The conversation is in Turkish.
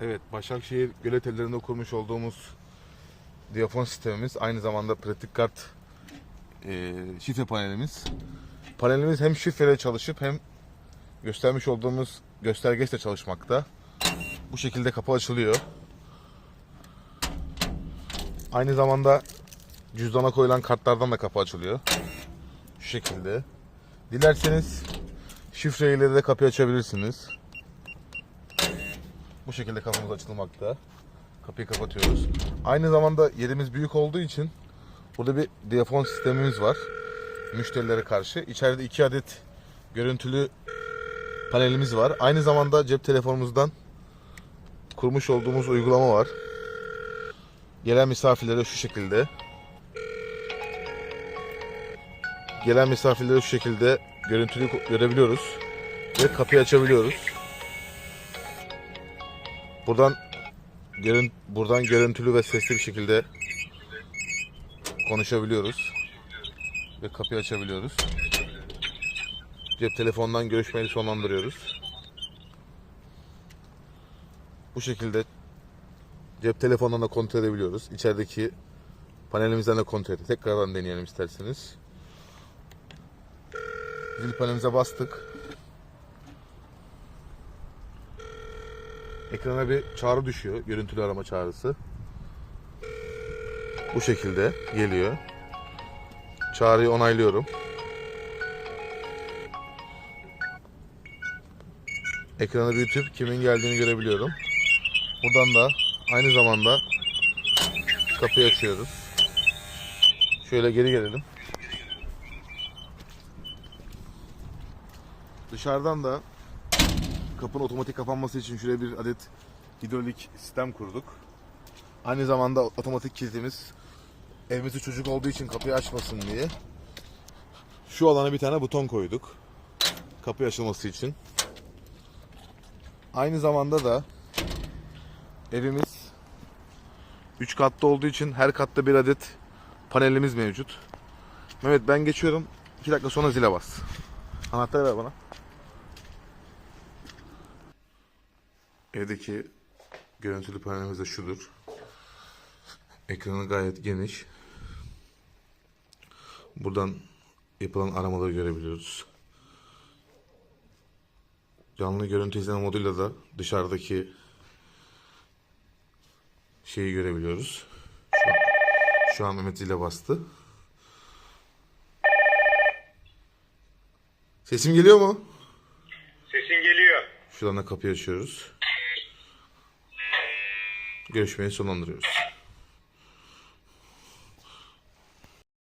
Evet, Başakşehir gölet ellerinde kurmuş olduğumuz diyafon sistemimiz aynı zamanda pratik kart e, şifre panelimiz. Panelimiz hem şifreyle çalışıp hem göstermiş olduğumuz göstergeçle çalışmakta. Bu şekilde kapı açılıyor. Aynı zamanda cüzdana koyulan kartlardan da kapı açılıyor. Şu şekilde. Dilerseniz şifreyle de kapıyı açabilirsiniz. Bu şekilde kapımız açılmakta. Kapıyı kapatıyoruz. Aynı zamanda yerimiz büyük olduğu için burada bir diyafon sistemimiz var. Müşterilere karşı. İçeride iki adet görüntülü panelimiz var. Aynı zamanda cep telefonumuzdan kurmuş olduğumuz uygulama var. Gelen misafirlere şu şekilde gelen misafirlere şu şekilde görüntülü görebiliyoruz ve kapıyı açabiliyoruz. Buradan buradan görüntülü ve sesli bir şekilde konuşabiliyoruz ve kapıyı açabiliyoruz. Cep telefonundan görüşmeyi sonlandırıyoruz. Bu şekilde cep telefonundan da kontrol edebiliyoruz. İçerideki panelimizden de kontrol edelim. Tekrardan deneyelim isterseniz. Zil panelimize bastık. Ekrana bir çağrı düşüyor. Görüntülü arama çağrısı. Bu şekilde geliyor. Çağrıyı onaylıyorum. Ekranı büyütüp kimin geldiğini görebiliyorum. Buradan da aynı zamanda kapıyı açıyoruz. Şöyle geri gelelim. Dışarıdan da kapının otomatik kapanması için şuraya bir adet hidrolik sistem kurduk. Aynı zamanda otomatik kilitimiz evimizde çocuk olduğu için kapıyı açmasın diye. Şu alana bir tane buton koyduk. Kapı açılması için. Aynı zamanda da evimiz 3 katlı olduğu için her katta bir adet panelimiz mevcut. Mehmet ben geçiyorum. 2 dakika sonra zile bas. Anahtarı ver bana. Evdeki görüntülü panelimiz de şudur. Ekranı gayet geniş. Buradan yapılan aramaları görebiliyoruz. Canlı görüntü izleme moduyla da dışarıdaki şeyi görebiliyoruz. Şu an, şu an Mehmet zile bastı. Sesim geliyor mu? Sesin geliyor. Şuradan da kapıyı açıyoruz. Görüşmeyi sonlandırıyoruz.